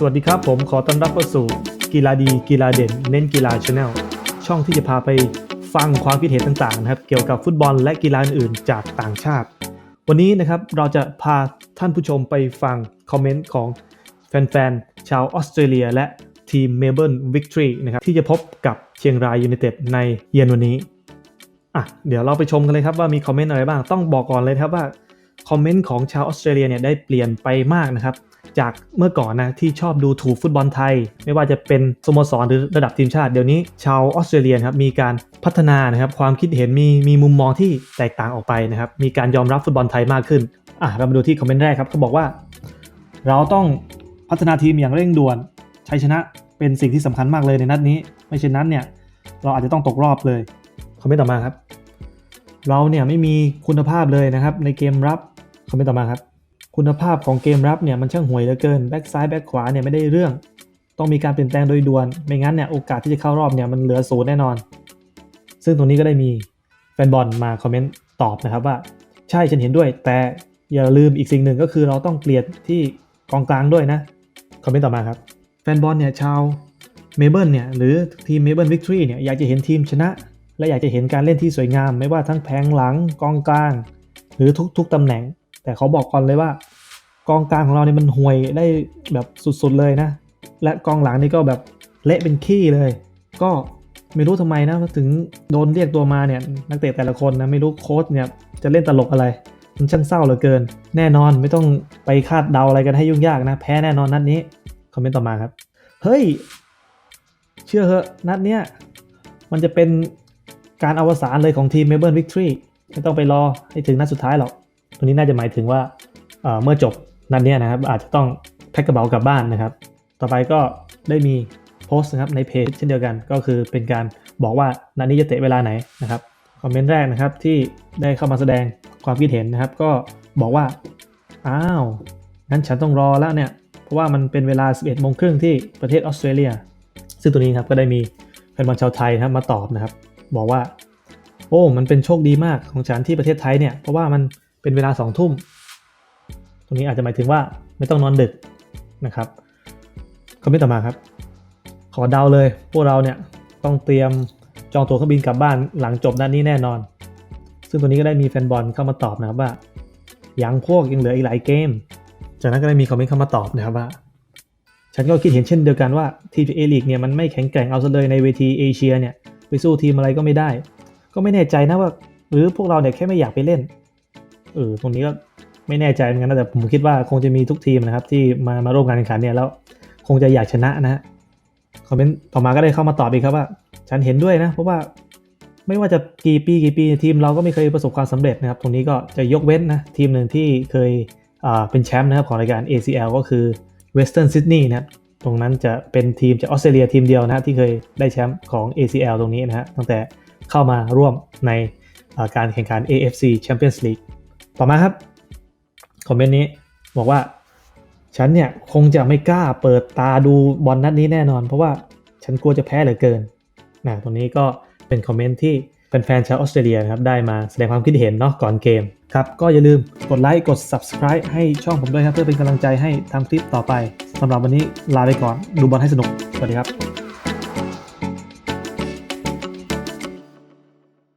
สวัสดีครับผมขอต้อนรับเข้าสู่กีฬาดีกีฬาเด่น เน้นกีฬาชาแนลช่องที่จะพาไปฟังความคิดเห็นต่างๆนะครับเกี่ยวกับฟุตบอลและกีฬาอื่นๆจากต่างชาติ วันนี้นะครับเราจะพาท่านผู้ชมไปฟังคอมเมนต์ของแฟนๆชาวออสเตรเลีย และทีมเมลเบิร์นวิกตอรีนะครับที่จะพบกับเชียงรายยูไนเต็ดในเย็นวันนี้อะเดี๋ยวเราไปชมกันเลยครับว่ามีคอมเมนต์อะไรบ้างต้องบอกก่อนเลยครับว่าคอมเมนต์ของชาวออสเตรเลียเนี่ยได้เปลี่ยนไปมากนะครับ จากเมื่อก่อนนะที่ชอบดูถูกฟุตบอลไทย ไม่ว่าจะเป็นสโมสรหรือระดับทีมชาติเดี๋ยวนี้ชาวออสเตรเลียนครับมีการพัฒนานะครับความคิดเห็นมีมีมุมมองที่แตกต่างออกไปนะครับมีการยอมรับฟุตบอลไทยมากขึ้นอะเรามาดูที่คอมเมนต์แรกครับเขาบอกว่า เราต้องพัฒนาทีมอย่างเร่งด่วนชัยชนะเป็นสิ่งที่สำคัญมากเลยในนัดนี้ ไม่เช่นนั้นเนี่ยเราอาจจะต้องตกรอบเลยคอมเมนต์ต่อมาครับ เราเนี่ยไม่มีคุณภาพเลยนะครับในเกมรับคอมเมนต์ต่อมาครับ คุณภาพของเกมรับเนี่ยมันช่างห่วยเหลือเกินแบ็กซ้ายแบ็กขวาเนี่ยไม่ได้เรื่อง ต้องมีการเปลี่ยนแปลงโดยด่วน ไม่งั้นเนี่ยโอกาสที่จะเข้ารอบเนี่ยมันเหลือศูนย์แน่นอน ซึ่งตรงนี้ก็ได้มีแฟนบอลมาคอมเมนต์ตอบนะครับว่า ใช่ฉันเห็นด้วย แต่อย่าลืมอีกสิ่งหนึ่งก็คือเราต้องเปลี่ยนที่กองกลางด้วยนะคอมเมนต์ต่อมาครับแฟนบอลเนี่ยชาวเมเบิลเนี่ยหรือทีมเมเบิลวิกตอรี่เนี่ยอยากจะเห็นทีมชนะ และอยากจะเห็นการเล่นที่สวยงาม ไม่ว่าทั้งแผงหลังกองกลาง หรือทุกๆตำแหน่ง แต่เขาบอกก่อนเลยว่ากองกลางของเราเนี่ยมันห่วยได้แบบสุดๆเลยนะ และกองหลังนี่ก็แบบเละเป็นขี้เลย ก็ไม่รู้ทำไมนะถึงโดนเรียกตัวมาเนี่ยนักเตะแต่ละคนนะไม่รู้โค้ชเนี่ยจะเล่นตลกอะไร มันช่างเศร้าเหลือเกิน แน่นอนไม่ต้องไปคาดเดาอะไรกันให้ยุ่งยากนะ แพ้แน่นอนนัดนี้คอมเมนต์ต่อมาครับ เฮ้ย เชื่อเหอะนัดเนี้ยมันจะเป็นการอวสานเลยของทีมเมเบิร์นวิกตอรี่ไม่ต้องไปรอให้ถึงนัดสุดท้ายหรอก ตรงนี้น่าจะหมายถึงว่าเมื่อจบนัดเนี้ยนะครับ อาจจะต้องแพ็คกระเป๋ากลับบ้านนะครับ ต่อไปก็ได้มีโพสต์นะครับในเพจเช่นเดียวกันก็คือเป็นการบอกว่านัดนี้จะเตะเวลาไหนนะครับคอมเมนต์แรกนะครับที่ได้เข้ามาแสดงความคิดเห็นนะครับ ก็บอกว่าอ้าวงั้นฉันต้องรอแล้วเนี่ยเพราะว่ามันเป็นเวลา 11โมงครึ่งที่ประเทศออสเตรเลียซึ่งตัวนี้ครับก็ได้มีแฟนบอลชาวไทยนะครับมาตอบนะครับ บอกว่า โอ้ มันเป็นโชคดีมากของฉันที่ประเทศไทยเนี่ยเพราะว่ามัน เป็นเวลาสองทุ่ม ตรงนี้อาจจะหมายถึงว่าไม่ต้องนอนดึกนะครับคอมเมนต์ต่อมาครับ ขอเดาเลย พวกเราเนี่ยต้องเตรียมจองตั๋วเครื่องบินกลับบ้านหลังจบนัดนี้แน่นอน ซึ่งตัวนี้ก็ได้มีแฟนบอลเข้ามาตอบนะครับว่ายังพวกยังเหลืออีกหลายเกม จากนั้นก็ได้มีคอมเมนต์เข้ามาตอบนะครับว่า ฉันก็คิดเห็นเช่นเดียวกันว่าทีมเอลีกเนี่ยมันไม่แข็งแกร่งเอาซะเลยในเวทีเอเชียเนี่ยไปสู้ทีมอะไรก็ไม่ได้ ก็ไม่แน่ใจนะว่า หรือพวกเราเนี่ยแค่ไม่อยากไปเล่น เออตรงนี้ก็ไม่แน่ใจเหมือนกันนะแต่ผมคิดว่าคงจะมีทุกทีมนะครับ ที่มามาร่วมการแข่งขันเนี่ยแล้วคงจะอยากชนะนะฮะคอมเมนต์ต่อมาก็ได้เข้ามาตอบอีกครับว่า ฉันเห็นด้วยนะ เพราะว่าไม่ว่าจะกี่ปีกี่ปีทีมเราก็ไม่เคยประสบความสำเร็จนะครับ ตรงนี้ก็จะยกเว้นนะทีมหนึ่งที่เคยเป็นแชมป์นะครับของรายการ ACL ก็คือ Western Sydney นะครับตรงนั้นจะเป็นทีมจากออสเตรเลียทีมเดียวนะฮะที่เคยได้แชมป์ของ ACL ตรงนี้นะฮะตั้งแต่เข้ามาร่วมในการแข่งขัน AFC Champions League ต่อมาครับคอมเมนต์นี้บอกว่า ฉันเนี่ยคงจะไม่กล้าเปิดตาดูบอลนัดนี้แน่นอน เพราะว่าฉันกลัวจะแพ้เหลือเกินนะตรงนี้ก็เป็นคอมเมนต์ที่แฟนๆชาวออสเตรเลียนะครับได้มาแสดงความคิดเห็นเนาะก่อนเกมครับ ก็อย่าลืมกดไลค์กด subscribe ให้ช่องผมด้วยครับ เพื่อเป็นกำลังใจให้ทำคลิปต่อไปสำหรับวันนี้ลาไปก่อนดูบอลให้สนุก สวัสดีครับ